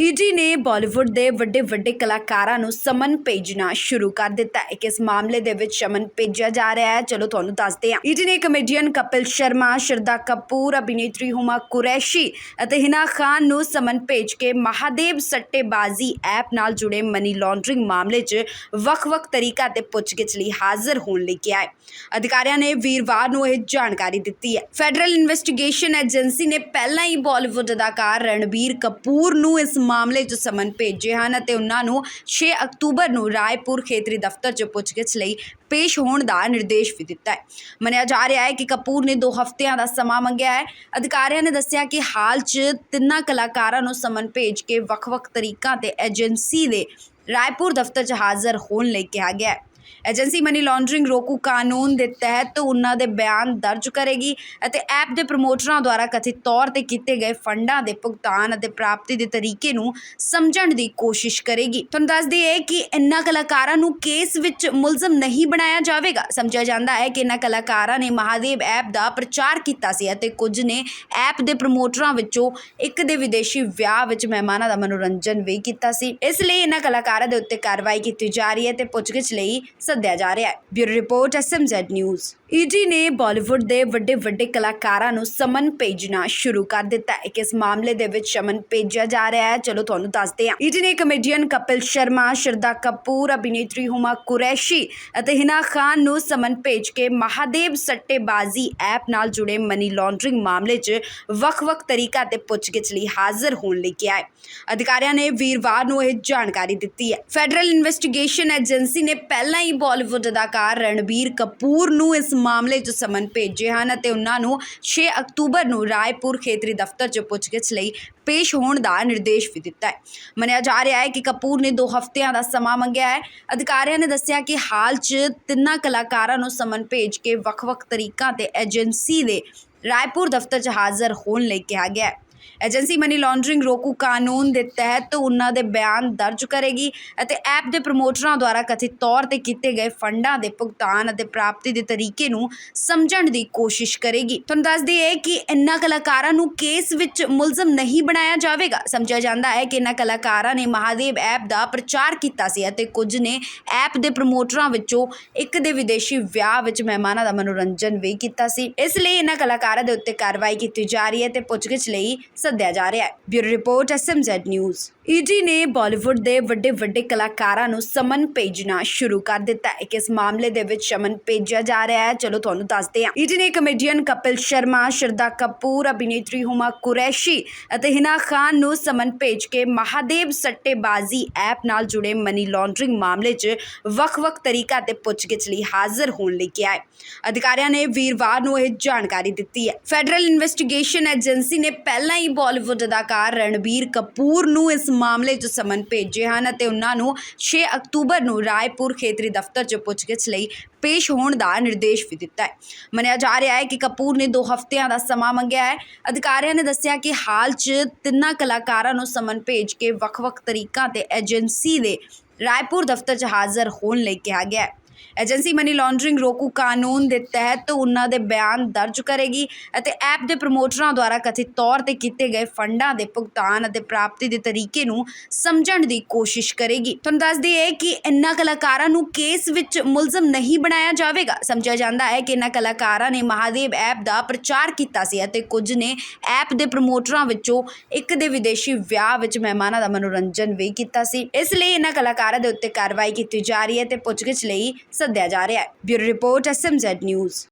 ED ਨੇ ਬਾਲੀਵੁੱਡ ਦੇ ਵੱਡੇ ਵੱਡੇ ਕਲਾਕਾਰਾਂ ਨੂੰ ਸਮਨ ਭੇਜਣਾ ਸ਼ੁਰੂ ਕਰ ਦਿੱਤਾ ਹੈ ਕਿ ਇਸ ਮਾਮਲੇ ਦੇ ਵਿੱਚ ਸਮਨ ਭੇਜਿਆ ਜਾ ਰਿਹਾ ਹੈ। ਚਲੋ ਤੁਹਾਨੂੰ ਦੱਸਦੇ ਹਾਂ। ਈਡੀ ਨੇ ਕਮੇਡੀਅਨ ਕਪਿਲ ਸ਼ਰਮਾ, ਸ਼ਰਦਾ ਕਪੂਰ, ਅਭਿਨੇਤਰੀ ਹੁਮਾ ਕੁਰੈਸ਼ੀ ਅਤੇ ਹਿਨਾ ਖਾਨ ਨੂੰ ਸਮਨ ਭੇਜ ਕੇ ਮਹਾਦੇਵ ਸੱਟੇਬਾਜ਼ੀ ਐਪ ਨਾਲ ਜੁੜੇ ਮਨੀ ਲਾਂਡਰਿੰਗ ਮਾਮਲੇ 'ਚ ਵੱਖ-ਵੱਖ ਤਰੀਕਾ ਤੇ ਪੁੱਛਗਿੱਛ ਲਈ ਹਾਜ਼ਰ ਹੋਣ ਲਈ ਕਿਹਾ ਹੈ। ਅਧਿਕਾਰੀਆਂ ਨੇ ਵੀਰਵਾਰ ਨੂੰ ਇਹ ਜਾਣਕਾਰੀ ਦਿੱਤੀ ਹੈ। ਫੈਡਰਲ ਇਨਵੈਸਟੀਗੇਸ਼ਨ ਏਜੰਸੀ ਨੇ ਪਹਿਲਾਂ ਹੀ ਬਾਲੀਵੁੱਡ ਅਦਾਕਾਰ ਰਣਬੀਰ ਕਪੂਰ ਨੂੰ ਇਸ ਮਾਮਲੇ 'ਚ ਸਮਨ ਭੇਜੇ ਹਨ ਅਤੇ ਉਹਨਾਂ ਨੂੰ 6 ਅਕਤੂਬਰ ਨੂੰ ਰਾਏਪੁਰ ਖੇਤਰੀ ਦਫ਼ਤਰ 'ਚ ਪੁੱਛਗਿੱਛ ਲਈ ਪੇਸ਼ ਹੋਣ ਦਾ ਨਿਰਦੇਸ਼ ਵੀ ਦਿੱਤਾ ਹੈ। ਮੰਨਿਆ ਜਾ ਰਿਹਾ ਹੈ ਕਿ ਕਪੂਰ ਨੇ 2 ਹਫ਼ਤਿਆਂ ਦਾ ਸਮਾਂ ਮੰਗਿਆ ਹੈ। ਅਧਿਕਾਰੀਆਂ ਨੇ ਦੱਸਿਆ ਕਿ ਹਾਲ 'ਚ ਤਿੰਨਾਂ ਕਲਾਕਾਰਾਂ ਨੂੰ ਸਮਨ ਭੇਜ ਕੇ ਵੱਖ-ਵੱਖ ਤਰੀਕਾਂ ਤੇ ਏਜੰਸੀ ਦੇ ਰਾਏਪੁਰ ਦਫ਼ਤਰ 'ਚ ਹਾਜ਼ਰ ਹੋਣ ਲਈ ਕਿਹਾ ਗਿਆ ਹੈ। ਏਜੰਸੀ ਮਨੀ ਲਾਂਡਰਿੰਗ ਰੋਕੂ ਕਾਨੂੰਨ ਦੇ ਤਹਿਤ ਉਹਨਾਂ ਦੇ ਬਿਆਨ ਦਰਜ ਕਰੇਗੀ ਅਤੇ ਐਪ ਦੇ ਪ੍ਰਮੋਟਰਾਂ ਦੁਆਰਾ ਕਥਿਤ ਤੌਰ ਤੇ ਕੀਤੇ ਗਏ ਫੰਡਾਂ ਦੇ ਭੁਗਤਾਨ ਅਤੇ ਪ੍ਰਾਪਤੀ ਦੇ ਤਰੀਕੇ ਨੂੰ ਸਮਝਣ ਦੀ ਕੋਸ਼ਿਸ਼ ਕਰੇਗੀ। ਤੁਹਾਨੂੰ ਦੱਸ ਦਈਏ ਕਿ ਇਨ੍ਹਾਂ ਕਲਾਕਾਰਾਂ ਨੂੰ ਕੇਸ ਵਿੱਚ ਮੁਲਜ਼ਮ ਨਹੀਂ ਬਣਾਇਆ ਜਾਵੇਗਾ। ਸਮਝਿਆ ਜਾਂਦਾ ਹੈ ਕਿ ਇਨ੍ਹਾਂ ਕਲਾਕਾਰਾਂ ਨੇ ਮਹਾਦੇਵ ਐਪ ਦਾ ਪ੍ਰਚਾਰ ਕੀਤਾ ਸੀ ਅਤੇ ਕੁਝ ਨੇ ਐਪ ਦੇ ਪ੍ਰਮੋਟਰਾਂ ਵਿੱਚੋਂ ਇੱਕ ਦੇ ਵਿਦੇਸ਼ੀ ਵਿਆਹ ਵਿੱਚ ਮਹਿਮਾਨਾਂ ਦਾ ਮਨੋਰੰਜਨ ਵੀ ਕੀਤਾ ਸੀ। ਇਸ ਲਈ ਇਨ੍ਹਾਂ ਕਲਾਕਾਰਾਂ ਦੇ ਉੱਤੇ ਕਾਰਵਾਈ ਕੀਤੀ ਜਾ ਰਹੀ ਹੈ ਤੇ ਪੁੱਛਗਿੱਛ ਲਈ ਸੱਦਿਆ ਜਾ ਰਿਹਾ ਹੈ। Bureau report SMZ news. ED ਨੇ ਬਾਲੀਵੁੱਡ ਦੇ ਵੱਡੇ ਵੱਡੇ ਕਲਾਕਾਰਾਂ ਨੂੰ ਸਮਨ ਭੇਜਣਾ ਸ਼ੁਰੂ ਕਰ ਦਿੱਤਾ। ਹੈ ਕਿ ਇਸ ਮਾਮਲੇ ਦੇ ਵਿੱਚ ਸਮਨ ਭੇਜਿਆ ਜਾ ਰਿਹਾ ਹੈ। ਚਲੋ ਤੁਹਾਨੂੰ ਦੱਸਦੇ ਹਾਂ। ਈਡੀ ਨੇ ਕਮੇਡੀਅਨ ਕਪਿਲ ਸ਼ਰਮਾ, ਸ਼ਰਦਾ ਕਪੂਰ, ਅਭਿਨੇਤਰੀ ਹੁਮਾ ਕੁਰੈਸ਼ੀ ਅਤੇ ਹਿਨਾ ਖਾਨ ਨੂੰ ਸਮਨ ਭੇਜ ਕੇ ਮਹਾਦੇਵ ਸੱਟੇਬਾਜ਼ੀ ਐਪ ਨਾਲ ਜੁੜੇ ਮਨੀ ਲਾਂਡਰਿੰਗ ਮਾਮਲੇ 'ਚ ਵੱਖ-ਵੱਖ ਤਰੀਕਾ ਤੇ ਪੁੱਛਗਿੱਛ ਲਈ ਹਾਜ਼ਰ ਹੋਣ ਲਈ ਕਿਹਾ ਹੈ। ਅਧਿਕਾਰੀਆਂ ਨੇ ਵੀਰਵਾਰ ਨੂੰ ਇਹ ਜਾਣਕਾਰੀ ਦਿੱਤੀ ਹੈ। ਫੈਡਰਲ ਇਨਵੈਸਟੀਗੇਸ਼ਨ ਏਜੰਸੀ ਨੇ ਪਹਿਲਾਂ ਹੀ ਬਾਲੀਵੁੱਡ ਅਦਾਕਾਰ ਰਣਬੀਰ ਕਪੂਰ ਨੂੰ ਇਸ ਮਾਮਲੇ 'ਚ ਸਮਨ ਭੇਜੇ ਹਨ ਅਤੇ ਉਹਨਾਂ ਨੂੰ 6 ਅਕਤੂਬਰ ਨੂੰ ਰਾਏਪੁਰ ਖੇਤਰੀ ਦਫ਼ਤਰ 'ਚ ਪੁੱਛਗਿੱਛ ਲਈ ਪੇਸ਼ ਹੋਣ ਦਾ ਨਿਰਦੇਸ਼ ਵੀ ਦਿੱਤਾ ਹੈ। ਮੰਨਿਆ ਜਾ ਰਿਹਾ ਹੈ ਕਿ ਕਪੂਰ ਨੇ 2 ਹਫ਼ਤਿਆਂ ਦਾ ਸਮਾਂ ਮੰਗਿਆ ਹੈ। ਅਧਿਕਾਰੀਆਂ ਨੇ ਦੱਸਿਆ ਕਿ ਹਾਲ 'ਚ ਤਿੰਨਾਂ ਕਲਾਕਾਰਾਂ ਨੂੰ ਸਮਨ ਭੇਜ ਕੇ ਵੱਖ-ਵੱਖ ਤਰੀਕਾਂ ਤੇ ਏਜੰਸੀ ਦੇ ਰਾਏਪੁਰ ਦਫ਼ਤਰ 'ਚ ਹਾਜ਼ਰ ਹੋਣ ਲਈ ਕਿਹਾ ਗਿਆ ਹੈ। ਏਜੰਸੀ ਮਨੀ ਲਾਂਡਰਿੰਗ ਰੋਕੂ ਕਾਨੂੰਨ ਦੇ ਤਹਿਤ ਉਹਨਾਂ ਦੇ ਬਿਆਨ ਦਰਜ ਕਰੇਗੀ ਅਤੇ ਐਪ ਦੇ ਪ੍ਰਮੋਟਰਾਂ ਦੁਆਰਾ ਕਥਿਤ ਤੌਰ ਤੇ ਕੀਤੇ ਗਏ ਫੰਡਾਂ ਦੇ ਭੁਗਤਾਨ ਅਤੇ ਪ੍ਰਾਪਤੀ ਦੇ ਤਰੀਕੇ ਨੂੰ ਸਮਝਣ ਦੀ ਕੋਸ਼ਿਸ਼ ਕਰੇਗੀ। ਤੁਹਾਨੂੰ ਦੱਸ ਦਈਏ ਕਿ ਇਨ੍ਹਾਂ ਕਲਾਕਾਰਾਂ ਨੂੰ ਕੇਸ ਵਿੱਚ ਮੁਲਜ਼ਮ ਨਹੀਂ ਬਣਾਇਆ ਜਾਵੇਗਾ। ਸਮਝਿਆ ਜਾਂਦਾ ਹੈ ਕਿ ਇਨ੍ਹਾਂ ਕਲਾਕਾਰਾਂ ਨੇ ਮਹਾਦੇਵ ਐਪ ਦਾ ਪ੍ਰਚਾਰ ਕੀਤਾ ਸੀ ਅਤੇ ਕੁਝ ਨੇ ਐਪ ਦੇ ਪ੍ਰਮੋਟਰਾਂ ਵਿੱਚੋਂ ਇੱਕ ਦੇ ਵਿਦੇਸ਼ੀ ਵਿਆਹ ਵਿੱਚ ਮਹਿਮਾਨਾਂ ਦਾ ਮਨੋਰੰਜਨ ਵੀ ਕੀਤਾ ਸੀ। ਇਸ ਲਈ ਇਨ੍ਹਾਂ ਕਲਾਕਾਰਾਂ ਦੇ ਉੱਤੇ ਕਾਰਵਾਈ ਕੀਤੀ ਜਾ ਰਹੀ ਹੈ ਤੇ ਪੁੱਛਗਿੱਛ ਲਈ ਸੱਦਿਆ ਜਾ ਰਿਹਾ ਹੈ। Bureau report SMZ news. ED ਨੇ ਬਾਲੀਵੁੱਡ ਦੇ ਵੱਡੇ ਵੱਡੇ ਕਲਾਕਾਰਾਂ ਨੂੰ ਸਮਨ ਭੇਜਣਾ ਸ਼ੁਰੂ ਕਰ ਦਿੱਤਾ ਹੈ। ਕਿ ਇਸ ਮਾਮਲੇ ਦੇ ਵਿੱਚ ਸਮਨ ਭੇਜਿਆ ਜਾ ਰਿਹਾ ਹੈ। ਚਲੋ ਤੁਹਾਨੂੰ ਦੱਸਦੇ ਹਾਂ। ਈਡੀ ਨੇ ਕਮੇਡੀਅਨ ਕਪਿਲ ਸ਼ਰਮਾ, ਸ਼ਰਦਾ ਕਪੂਰ, ਅਭਿਨੇਤਰੀ ਹੁਮਾ ਕੁਰੈਸ਼ੀ ਅਤੇ ਹਿਨਾ ਖਾਨ ਨੂੰ ਸਮਨ ਭੇਜ ਕੇ ਮਹਾਦੇਵ ਸੱਟੇਬਾਜ਼ੀ ਐਪ ਨਾਲ ਜੁੜੇ ਮਨੀ ਲਾਂਡਰਿੰਗ ਮਾਮਲੇ 'ਚ ਵੱਖ-ਵੱਖ ਤਰੀਕਾ ਤੇ ਪੁੱਛਗਿੱਛ ਲਈ ਹਾਜ਼ਰ ਹੋਣ ਲਈ ਕਿਹਾ ਹੈ। ਅਧਿਕਾਰੀਆਂ ਨੇ ਵੀਰਵਾਰ ਨੂੰ ਇਹ ਜਾਣਕਾਰੀ ਦਿੱਤੀ ਹੈ। ਫੈਡਰਲ ਇਨਵੈਸਟੀਗੇਸ਼ਨ ਏਜੰਸੀ ਨੇ ਪਹਿਲਾਂ ਹੀ ਬਾਲੀਵੁੱਡ ਅਦਾਕਾਰ ਰਣਬੀਰ ਕਪੂਰ ਨੂੰ ਇਸ ਮਾਮਲੇ 'ਚ ਸਮਨ ਭੇਜੇ ਹਨ ਅਤੇ ਉਹਨਾਂ ਨੂੰ 6 ਅਕਤੂਬਰ ਨੂੰ ਰਾਏਪੁਰ ਖੇਤਰੀ ਦਫ਼ਤਰ 'ਚ ਪੁੱਛਗਿੱਛ ਲਈ ਪੇਸ਼ ਹੋਣ ਦਾ ਨਿਰਦੇਸ਼ ਵੀ ਦਿੱਤਾ ਹੈ। ਮੰਨਿਆ ਜਾ ਰਿਹਾ ਹੈ ਕਿ ਕਪੂਰ ਨੇ 2 ਹਫ਼ਤਿਆਂ ਦਾ ਸਮਾਂ ਮੰਗਿਆ ਹੈ। ਅਧਿਕਾਰੀਆਂ ਨੇ ਦੱਸਿਆ ਕਿ ਹਾਲ 'ਚ ਤਿੰਨਾਂ ਕਲਾਕਾਰਾਂ ਨੂੰ ਸਮਨ ਭੇਜ ਕੇ ਵੱਖ-ਵੱਖ ਤਰੀਕਾਂ ਤੇ ਏਜੰਸੀ ਦੇ ਰਾਏਪੁਰ ਦਫ਼ਤਰ 'ਚ ਹਾਜ਼ਰ ਹੋਣ ਲਈ ਕਿਹਾ ਗਿਆ ਹੈ। ਏਜੰਸੀ ਮਨੀ ਲਾਂਡਰਿੰਗ ਰੋਕੂ ਕਾਨੂੰਨ ਦੇ ਤਹਿਤ ਉਨ੍ਹਾਂ ਦੇ ਬਿਆਨ ਦਰਜ ਕਰੇਗੀ ਅਤੇ ਐਪ ਦੇ ਪ੍ਰਮੋਟਰਾਂ ਦੁਆਰਾ ਕਥਿਤ ਤੌਰ ਤੇ ਕੀਤੇ ਗਏ ਫੰਡਾਂ ਦੇ ਭੁਗਤਾਨ ਅਤੇ ਪ੍ਰਾਪਤੀ ਦੇ ਤਰੀਕੇ ਨੂੰ ਸਮਝਣ ਦੀ ਕੋਸ਼ਿਸ਼ ਕਰੇਗੀ। ਤੁਹਾਨੂੰ ਦੱਸ ਦਈਏ ਕਿ ਇਨ੍ਹਾਂ ਕਲਾਕਾਰਾਂ ਨੂੰ ਕੇਸ ਵਿੱਚ ਮੁਲਜ਼ਮ ਨਹੀਂ ਬਣਾਇਆ ਜਾਵੇਗਾ। ਸਮਝਿਆ ਜਾਂਦਾ ਹੈ ਕਿ ਇਨ੍ਹਾਂ ਕਲਾਕਾਰਾਂ ਨੇ ਮਹਾਦੇਵ ਐਪ ਦਾ ਪ੍ਰਚਾਰ ਕੀਤਾ ਸੀ ਅਤੇ ਕੁਝ ਨੇ ਐਪ ਦੇ ਪ੍ਰਮੋਟਰਾਂ ਵਿੱਚੋਂ ਇੱਕ ਦੇ ਵਿਦੇਸ਼ੀ ਵਿਆਹ ਵਿੱਚ ਮਹਿਮਾਨਾਂ ਦਾ ਮਨੋਰੰਜਨ ਵੀ ਕੀਤਾ ਸੀ। ਇਸ ਲਈ ਇਨ੍ਹਾਂ ਕਲਾਕਾਰਾਂ ਦੇ ਉੱਤੇ ਕਾਰਵਾਈ ਕੀਤੀ ਜਾ ਰਹੀ ਹੈ ਤੇ ਪੁੱਛਗਿੱਛ ਲਈ ਸੱਦਿਆ ਜਾ ਰਿਹਾ ਹੈ। Bureau report SMZ news.